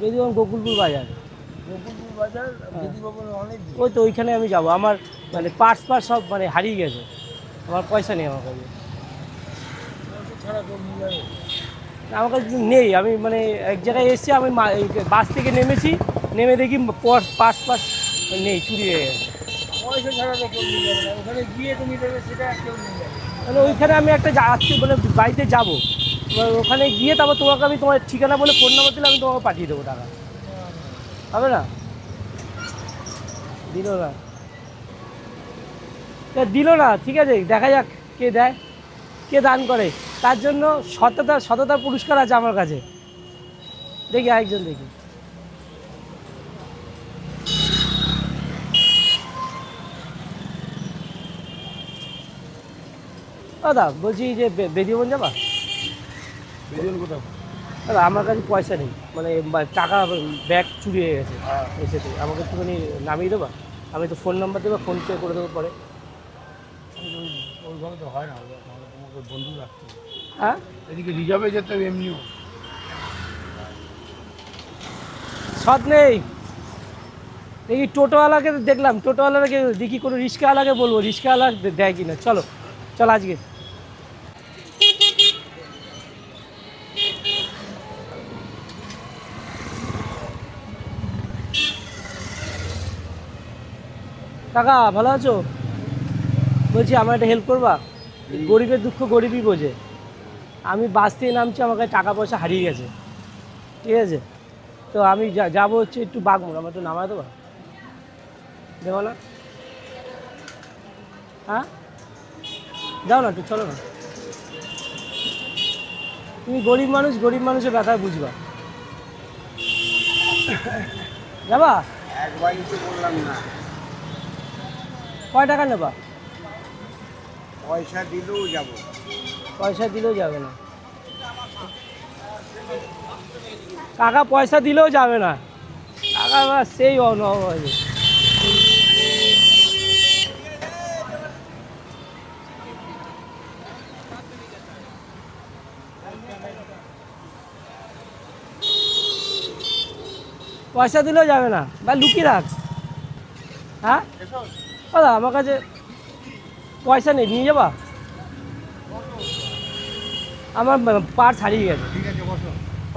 বেদিগঞ্জ গোকুলপুর বাজার। গোকুলপুর বাজার ভবনের অনেক ওই তো ওইখানে আমি যাব। আমার মানে পার্টস পার্টস সব মানে হারিয়ে গেছে। আমার পয়সা নেই আমার কাছে। আমার কাছে নেই। আমি মানে এক জায়গায় এসেছি আমি বাস থেকে নেমেছি। নেমে দেখি পার্স পার্স পার্স নেই চুরি হয়ে গেছে। পয়সা ছাড়া তো ওখানে গিয়ে তুমি সেটা কেউ ওইখানে আমি একটা যাচ্ছি মানে বাড়িতে যাব। এবার ওখানে গিয়ে তারপর তোমাকে আমি তোমার ঠিকানা বলে ফোন নাম্বার দিলে আমি তোমাকে পাঠিয়ে দেবো টাকা। হবে না? দিল না। দিল না, ঠিক আছে, দেখা যাক কে দেয়, কে দান করে। তার জন্য সততা সততার পুরস্কার আছে আমার কাছে। দেখি আরেকজন দেখি। দাদা, বলছি যে বেদিবন যাবা? দাদা আমার কাছে পয়সা নেই। মানে টাকা ব্যাগ চুরি হয়ে গেছে এসে থেকে আমাকে একটুখানি নামিয়ে দেবা? আমি তো ফোন নাম্বার দেবো ফোন পে করে দেবো পরে। ওইভাবে তো হয় না তোমাকে বন্ধু রাখতে হ্যাঁ? এদিকে রিজার্ভে যেতে হবে এমনিও। সৎ নেই। দেখি টোটোওয়ালাকে দেখলাম টোটোওয়ালাকে দেখি কোনো রিক্সাওয়ালাকে বলব। রিক্সাওয়ালা দে- দেয় কিনা? চলো চলো আজকে। কাকা, ভালো আছো? বলছি, আমার একটা হেল্প করবা? গরিবের দুঃখ গরিবই বোঝে। আমি বাস থেকে নামছি, আমার কাছে টাকা পয়সা হারিয়ে গেছে। ঠিক আছে? তো আমি যাব হচ্ছে একটু বাগমুন আমার একটু নামায় দেবো। দেবো না? হ্যাঁ? যাও না একটু, চলো না। তুমি গরিব মানুষ, গরিব মানুষের ব্যথা বুঝবা। যাবা? একবার বললাম না। কয় টাকা নেবা? পয়সা দিলেও যাব। পয়সা দিলেও যাবে না। কাকা পয়সা দিলেও যাবে না। কাকা সেই অনবাজে পয়সা দিলেও যাবে না। বা লুকিয়ে রাখ। হ্যাঁ? দাদা আমার কাছে পয়সা নেই নিয়ে যাবা? আমার পার্স হারিয়ে গেছে।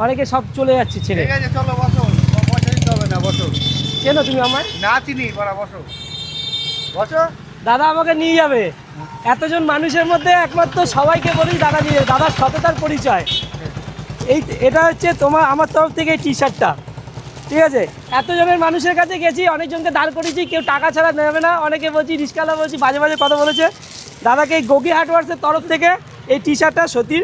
অনেকে সব চলে যাচ্ছে ছেড়ে। ঠিক আছে চলো বসো। পয়সা দিতে হবে না বসো। চেনো তুমি আমায়? না চিনি বড়া বসো। বসো। দাদা আমাকে নিয়ে যাবে। এতজন মানুষের মধ্যে একমাত্র সবাইকে বলি দাদা নিয়ে। দাদার সততার পরিচয়। এই এটা হচ্ছে তোমার আমার তরফ থেকে এই টি। শার্টটা ঠিক আছে? এতজনের মানুষের কাছে গেছি, অনেকজনকে দাঁড় করেছি কেউ টাকা ছাড়া নেবে না। অনেকে বলছি, রিস্কালা বলছি, বাজে বাজে কথা বলেছে। দাদাকে এই গোগি হার্ডওয়ার্সের তরফ থেকে এই টি শার্টটা সতীর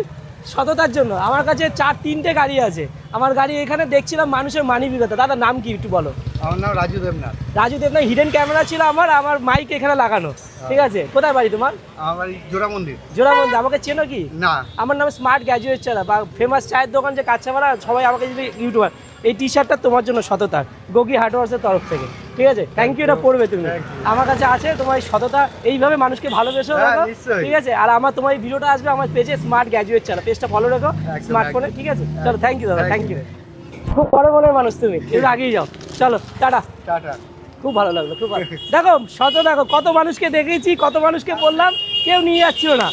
সততার জন্য। আমার কাছে চার তিনটে গাড়ি আছে। আমার গাড়ি এখানে দেখছিলাম মানুষের মানি মানবিকতা দাদার নাম কি একটু বলো? আমার নাম রাজু দেবনাথ। রাজু দেবনা হিডেন ক্যামেরা ছিল আমার আমার মাইক এখানে লাগানো। ঠিক আছে? কোথায় বাড়ি তোমার? আমার বাড়ি জোড়া মন্দির। আমাকে চেনো কি? না। আমার নাম স্মার্ট গ্র্যাজুয়েট চালা বা ফেমাস চায়ের দোকান যে কাঁচামারা সবাই আমাকে যদি ইউটিউবার এই টি শার্টটা তোমার জন্য সততার। গোগি হার্ডওয়ার্সের তরফ থেকে। ঠিক আছে? থ্যাংক ইউ এটা পড়বে তুমি। আমার কাছে আছে তোমার এই সততা এইভাবে মানুষকে ভালোবেসো হ্যাঁ, রাখো ঠিক আছে? আর আমার তোমার এই ভিডিওটা আসবে আমার পেজে স্মার্ট গ্র্যাজুয়েট চালা পেজটা ফলো রাখো স্মার্টফোনে ঠিক আছে? চলো থ্যাংক ইউ দাদা থ্যাংক ইউ খুব বড় মনের মানুষ তুমি একটু আগেই যাও। চলো টাটা। টাটা। খুব ভালো লাগল খুব ভালো। দেখো শত দেখো কত মানুষকে দেখেছি কত মানুষকে বললাম কেউ নিয়ে যাচ্ছিল না।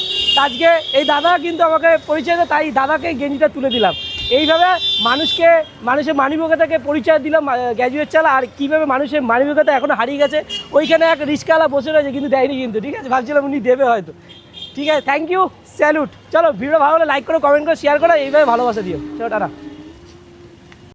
আজকে এই দাদা কিন্তু আমাকে পরিচয় তাই দাদাকে গেঞ্জিটা তুলে দিলাম। এইভাবে মানুষকে, মানুষের মানবিকতাকে পরিচয় দিলাম গ্র্যাজুয়েট চালা, আর কীভাবে মানুষের মানবিকতা এখনও হারিয়ে গেছে, ওইখানে এক রিস্কালা বসে রয়েছে, কিন্তু দেয়নি কিন্তু, ঠিক আছে? ভাবছিলাম উনি দেবে হয়তো। ঠিক আছে? থ্যাংক ইউ স্যালুট চলো ভিডিও ভালো হলে লাইক করো কমেন্ট করো শেয়ার করো, এইভাবে ভালোবাসা দিও। চলো, টাটা।